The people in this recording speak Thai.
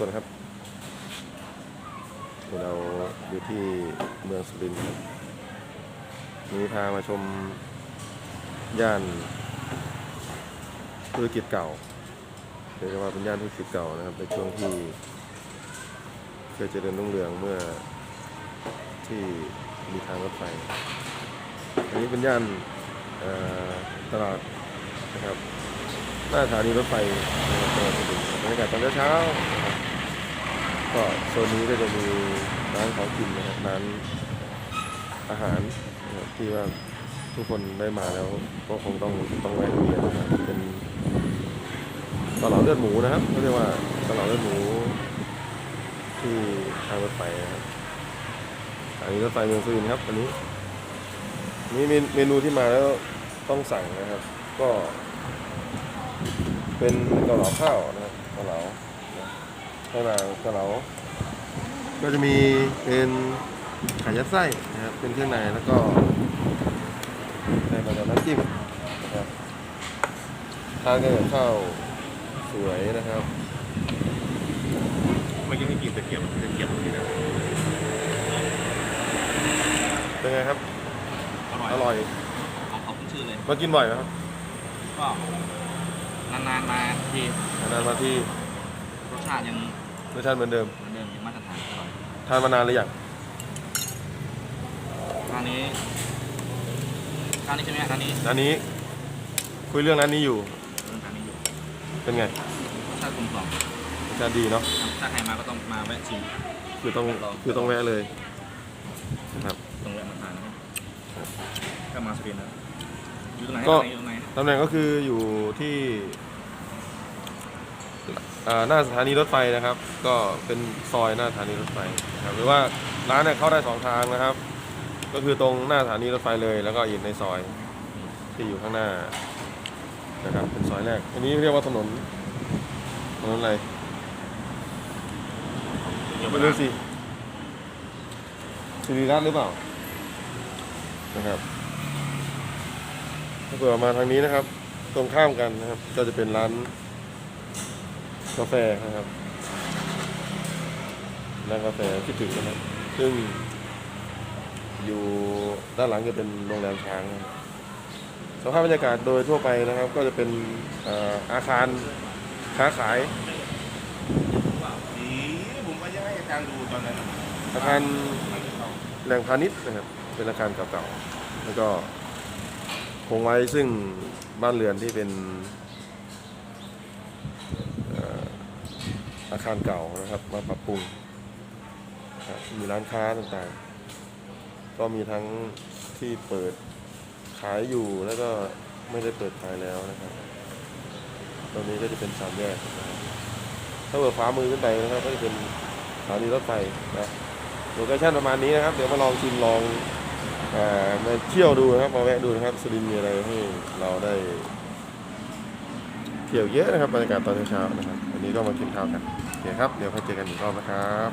คนครับเราอยู่ที่เมืองสุรินทร์ครับนี้พามาชมย่านธุรกิจเก่าเรียกว่าเป็นย่านธุรกิจเก่านะครับในช่วงที่เคยเจริญรุ่งเรืองเมื่อที่มีทางรถไฟ อันนี้เป็นย่านตลาดนะครับหน้าสถานีรถไฟจังหวัดสุรินทร์บรรยากาศตอนเช้า โซนนี้ก็จะมีร้านของกินนะครับร้านอาหารนะครับที่ว่าทุกคนได้มาแล้วก็คงต้องต้องแวะเวียนนะครับเป็นตลาดเลือดหมูนะครับเขาเรียกว่าตลาดเลือดหมูที่ทางรถไฟนะครับสถานีรถไฟเมืองสุรินทร์ครับวันนี้นี่เมนูที่มาแล้วต้องสั่งนะครับ ก็ เป็นเกาเหลาข้าวนะครับเกาเหลาข้างหน้าเกาเหลา ก็จะมีเป็นไข่ยัดไส้นะครับ เป็นเครื่องในแล้วก็ในมาจากน้ำจิ้มนะครับทานกันกับข้าวสวยนะครับเมื่อกี้ให้กินตะเกียบตะเกียบตรงนี้นะเป็นไงครับ อร่อยอร่อยของเขาขึ้นชื่อเลย มากินบ่อยไหมครับก็นานๆมาทีนานมาที่รสชาติยัง รสชาติเหมือนเดิมเหมือนเดิมยังมาตรฐานอร่อยทานมานานหรือยังร้านนี้ร้านนี้ใช่ไหมร้านนี้ร้านนี้ คุยเรื่องร้านนี้อยู่ร้านนี้อยู่เป็นไงรสชาติกลมกล่อมรสชาติดีเนาะถ้าใครมาก็ต้องมาแวะชิมคือต้องคือต้องแวะเลยนะครับต้องแวะมาทานนะครับก็มาสเปนนะอยู่ตรงไหนก็อยู่ตรงไหนตำแหน่งก็คืออยู่ที่อ่า หน้าสถานีรถไฟนะครับ ก็เป็นซอยหน้าสถานีรถไฟนะครับหรือว่าร้านเนี่ยเข้าได้สองทางนะครับ ก็คือตรงหน้าสถานีรถไฟเลย แล้วก็อีกในซอยที่อยู่ข้างหน้านะครับเป็นซอยแรก อันนี้เรียกว่าถนนถนนอะไรเดี๋ยวไม่มารู้สิสิริรัตน์หรือเปล่านะครับถ้าเผื่อมาทางนี้นะครับ ตรงข้ามกันนะครับ ก็จะเป็นร้าน กาแฟนะครับร้านกาแฟคิดถึงนะครับซึ่งอยู่ด้านหลังจะเป็นโรงแรมช้างสภาพบรรยากาศโดยทั่วไปนะครับ ก็จะเป็นออาคารค้าขายอาจารย์ดูตอนนั้นอาคารแหล่งพาณิชย์นะครับเป็นอาคารเก่าๆแล้วก็คงไว้ซึ่งบ้านเรือนที่เป็นเอ่อ อาคารเก่านะครับมาปรับปรุงมีร้านค้าต่างๆ ก็มีทั้งที่เปิดขายอยู่แล้วก็ไม่ได้เปิดขายแล้วนะครับตรงนี้ก็จะเป็นสามแยกถ้าเปิดฟ้ามือขึ้นไปนะครับก็จะเป็นสถานีรถไฟนะโลเคชั่นประมาณนี้นะครับ เดี๋ยวมาลองชิมลองเอ่อมาเที่ยวดูนะครับมาแวะดูนะครับสุรินทร์มีอะไรให้เราได้ เที่ยวเยอะนะครับบรรยากาศตอนเช้าๆนะครับวันนี้ก็มากินข้าวกันโอเคครับเดี๋ยวค่อยเจอกันอีกรอบนะครับ